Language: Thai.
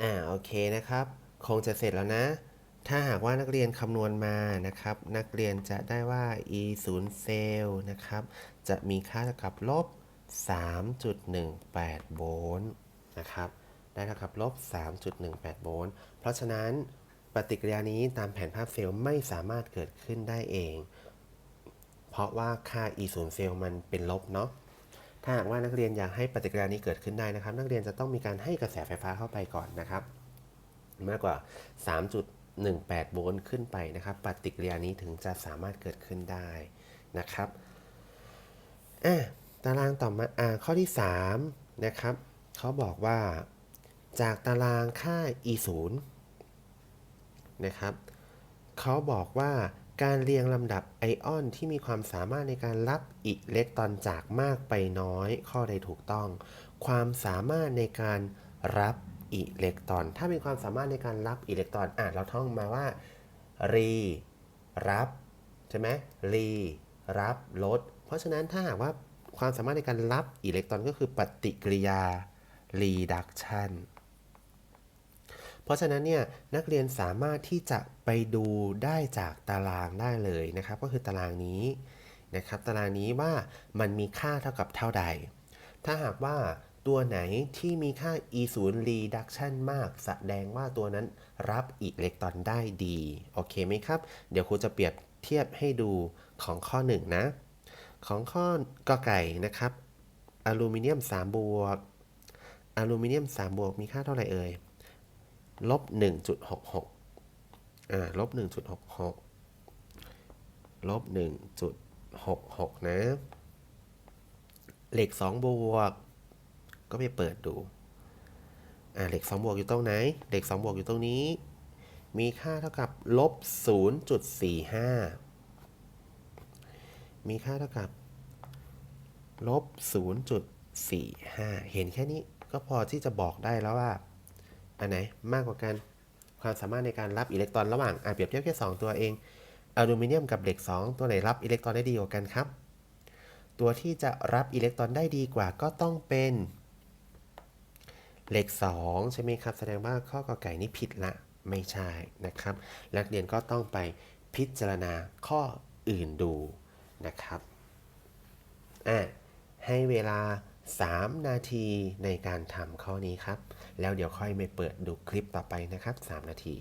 อ่าโอเคนะครับ คงจะเสร็จแล้วนะ ถ้าหากว่านักเรียนคำนวณมานะครับ นักเรียนจะได้ว่า e 0เซลล์นะครับ จะมีค่าเท่ากับลบ 3.18 โวลต์นะครับ ได้เท่ากับลบ 3.18 โวลต์ เพราะฉะนั้นปฏิกิริยานี้ตามแผนภาพเซลล์ไม่สามารถเกิดขึ้นได้เอง เพราะว่าค่า e 0เซลล์มันเป็นลบเนาะ ถ้าหากว่านักเรียนอยากให้ปฏิกิริยานี้เกิดขึ้นได้นะครับ นักเรียนจะต้องมีการให้กระแสไฟฟ้าเข้าไปก่อนนะครับ มากกว่า 3.18 โวลต์ขึ้นไปนะครับ ปฏิกิริยานี้ถึงจะสามารถเกิดขึ้นได้นะครับอะตารางต่อมาอ่าข้อที่ 3 นะครับเขาบอกว่าจากตารางค่า e 0นะครับเขาบอกว่า การเรียงลำดับไอออนที่มีความสามารถในการรับอิเล็กตรอนจากมากไปน้อย ข้อใดถูกต้อง ความสามารถในการรับอิเล็กตรอน ถ้ามีความสามารถในการรับอิเล็กตรอนอะเราท่องมาว่า รี รับใช่ไหมรี รับลด เพราะฉะนั้นถ้าหากว่าความสามารถในการรับอิเล็กตรอนก็คือปฏิกิริยา reduction เพราะฉะนั้นเนี่ยนักเรียนสามารถที่จะไปดูได้จากตารางได้เลยนะครับ ก็คือตารางนี้นะครับ ตารางนี้ว่ามันมีค่าเท่ากับเท่าใด ถ้าหากว่าตัวไหนที่มีค่า e 0 reduction มาก แสดงว่าตัวนั้นรับอิเล็กตรอนได้ดี โอเคไหมครับ เดี๋ยวครูจะเปรียบเทียบให้ดูของข้อ 1 นะ ของข้อกอไก่นะครับ อลูมิเนียม 3 บวก อลูมิเนียม 3 บวกมีค่าเท่าไหร่เอ่ย ลบ1.66อ่าลบ1.66ลบ1.66 นะ เหล็ก 2 บวก ก็ไปเปิดดู อ่าเหล็ก 2 บวกอยู่ตรงไหน เหล็ก 2 บวกอยู่ตรงนี้ มีค่าเท่ากับลบ0.45 มีค่าเท่ากับลบ0.45 เห็นแค่นี้ก็พอที่จะบอกได้แล้วว่า อันไหนมากกว่ากัน ความสามารถในการรับอิเล็กตรอนระหว่างอะเปรียบเทียบแค่ 2 ตัวเองอลูมิเนียมกับเหล็ก 2 ตัวไหนรับอิเล็กตรอนได้ดีกว่ากันครับ ตัวที่จะรับอิเล็กตรอนได้ดีกว่าก็ต้องเป็นเหล็ก 2 ใช่ไหมครับ แสดงว่าข้อกอไก่นี้ผิดละไม่ใช่นะครับนักเรียนก็ต้องไปพิจารณาข้ออื่นดูนะครับอะให้เวลา 3 นาทีในการทำข้อนี้ครับ แล้วเดี๋ยวค่อยไปเปิดดูคลิปต่อไปนะครับ 3 นาที